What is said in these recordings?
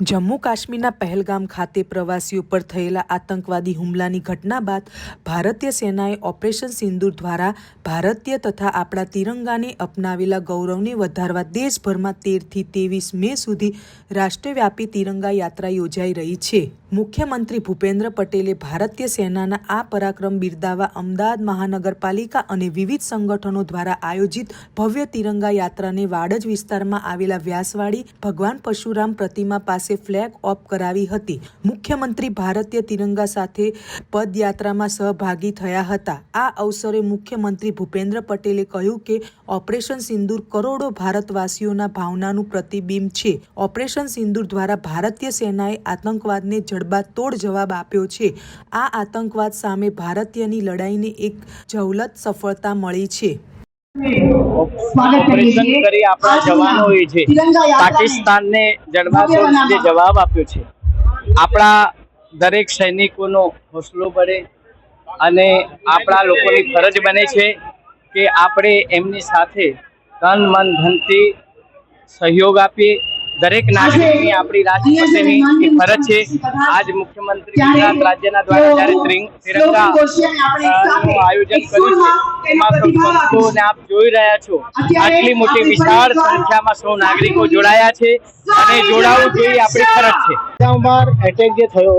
જમ્મુ કાશ્મીરના પહેલગામ ખાતે પ્રવાસીઓ પર થયેલા આતંકવાદી હુમલાની ઘટના બાદ ભારતીય સેનાએ ઓપરેશન સિંદૂર દ્વારા ભારતીય તથા આપણા તિરંગાને અપનાવેલા ગૌરવને વધારવા દેશભરમાં તેરથી ત્રેવીસ મે સુધી રાષ્ટ્રવ્યાપી તિરંગા યાત્રા યોજાઈ રહી છે. મુખ્યમંત્રી ભૂપેન્દ્ર પટેલે ભારતીય સેનાના આ પરાક્રમ બિરદાવવા અમદાવાદ મહાનગરપાલિકા અને વિવિધ સંગઠનો દ્વારા આયોજિત ભવ્ય તિરંગા યાત્રાને વાડજ વિસ્તારમાં આવેલા વ્યાસવાડી ભગવાન પરશુરામ પ્રતિમા પાસે ફ્લેગ ઓફ કરાવી હતી. મુખ્યમંત્રી ભારતીય તિરંગા સાથે પદયાત્રામાં સહભાગી થયા હતા. આ અવસરે મુખ્યમંત્રી ભૂપેન્દ્ર પટેલે કહ્યું કે, ઓપરેશન સિંદૂર કરોડો ભારતવાસીઓના ભાવનાનું પ્રતિબિંબ છે. ઓપરેશન સિંદૂર દ્વારા ભારતીય સેનાએ આતંકવાદને જડબાતોડ જવાબ આપ્યો છે. આ આતંકવાદ સામે ભારતીયની લડાઈને એક જવલત સફળતા મળી છે. ઓપરેશન કરી આપણા જવાનોએ છે. પાકિસ્તાનને જડબાતોડ જે જવાબ આપ્યો છે. આપણા દરેક સૈનિકોનો હોસલો બળે અને આપણા લોકોની ફરજ બને છે કે આપણે એમની સાથે તન મન ધનથી સહયોગ આપીએ. દરેક નાગરિકની આપણી એક ફરજ છે. આજ મુખ્યમંત્રી ગુજરાત રાજ્યના દ્વારા જ્યારે ત્રિંગ- તિરંગા આયોજન કર્યું છે એમાં સંતોને આપ જોઈ રહ્યા છો. આટલી મોટી વિશાળ સંખ્યામાં સૌ નાગરિકો જોડાયા છે અને જોડાવું જોઈએ આપણી ફરજ છે. એટેક જે થયો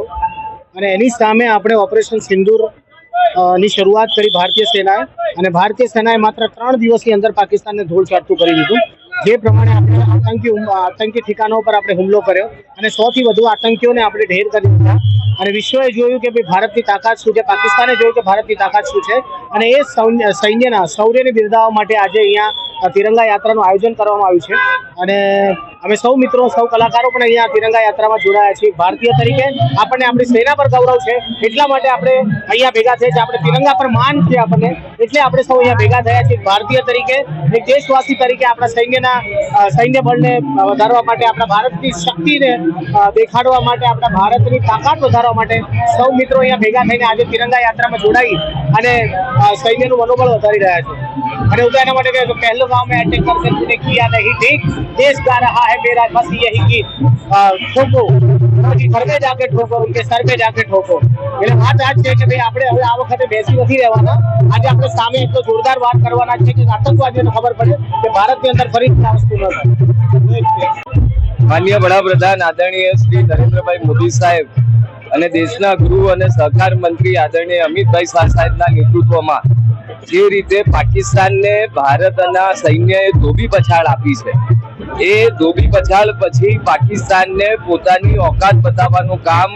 અને એની સામે આપણે ઓપરેશન સિંદૂરની શરૂઆત કરી ભારતીય સેનાએ. અને ભારતીય સેનાએ માત્ર ત્રણ દિવસની અંદર પાકિસ્તાનને ધૂળ ચાટતું કરી દીધું. જે પ્રમાણે આપણે આતંકી આતંકી ઠિકાણો પર આપણે હુમલો કર્યો અને સોથી વધુ આતંકીઓને આપણે ઢેર કરી દીધા. અને વિશ્વએ જોયું કે ભાઈ ભારતની તાકાત શું છે? પાકિસ્તાને જોયું કે ભારતની તાકાત શું છે? અને એ સૈન્યના શૌર્યને બિરદાવવા માટે આજે અહીંયા તિરંગા યાત્રાનું આયોજન કરવામાં આવ્યું છે. અને અમે સૌ મિત્રો, સૌ કલાકારો પણ અહીંયા તિરંગા યાત્રામાં જોડાયા છીએ. ભારતીય તરીકે આપણને આપણી સેના પર ગૌરવ છે. એટલા માટે આપણે અહીંયા ભેગા થયા છે આપણે તિરંગા પર માન છે આપણને. એટલે આપણે સૌ અહીંયા ભેગા થયા છીએ. ભારતીય તરીકે એક દેશવાસી તરીકે આપણા સૈન્યના સૈન્ય બળને વધારવા માટે, આપણા ભારતની શક્તિને દેખાડવા માટે, આપણા ભારતની તાકાત વધારવા માટે સૌ મિત્રો અહીંયા ભેગા થઈને આજે તિરંગા યાત્રામાં જોડાઈ અને સૈન્યનું મનોબળ વધારી રહ્યા છે. અને હું તો એના માટે કહ્યું કે પહેલો ગાંવ મેં अटैक करके तूने किया नहीं ठीक देश गा रहा है मेरा बस यही गीत अ, ठोको उनके घर में जाके ठोको उनके सर पे जाके ठोको એટલે વાત આ જ છે કે ભાઈ આપણે હવે આ વખતે બેસી નથી રહેવાના આજે આપણે સામે એટલો જોરદાર વાત કરવાના છે કે આતંકવાદીઓને ખબર પડે કે ભારતની અંદર ફરીથી આ વસ્તુ ન થાય માન્ય વડાપ્રધાન આદરણીય શ્રી નરેન્દ્રભાઈ મોદી સાહેબ અને દેશના ગૃહ અને સહકાર મંત્રી આદરણીય અમિતભાઈ શાહ સાહેબના નેતૃત્વમાં જે રીતે પાકિસ્તાનને ભારતના સૈન્યએ ધોબી પછાડ આપી છે, એ ધોબી પછાડ પછી પાકિસ્તાનને પોતાની ઓકાત બતાવવાનું કામ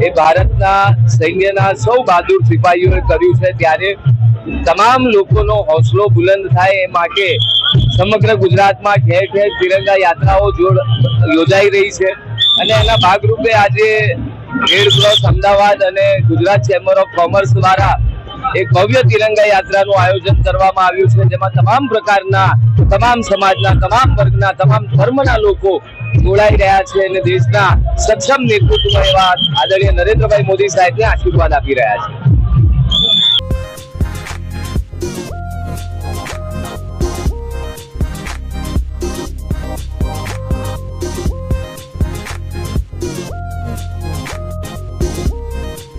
એ ભારતના સૈન્યના સૌ બહાદુર સિપાહીઓએ કર્યું છે. ત્યારે તમામ લોકોનો હોસલો બુલંદ થાય એ માટે સમગ્ર ગુજરાતમાં ઠેર ઠેર તિરંગા યાત્રાઓ જોડ યોજાઈ રહી છે. અને એના ભાગરૂપે આજે રેડ ક્રોસ અમદાવાદ અને ગુજરાત ચેમ્બર ઓફ કોમર્સ દ્વારા એક ભવ્ય તિરંગા યાત્રાનું આયોજન કરવામાં આવ્યું છે, જેમાં તમામ પ્રકારના, તમામ સમાજના, તમામ વર્ગના, તમામ ધર્મના લોકો જોડાઈ રહ્યા છે અને દેશના સક્ષમ નેતૃત્વ એવા આદરણીય નરેન્દ્રભાઈ મોદી સાહેબને આશીર્વાદ આપી રહ્યા છે.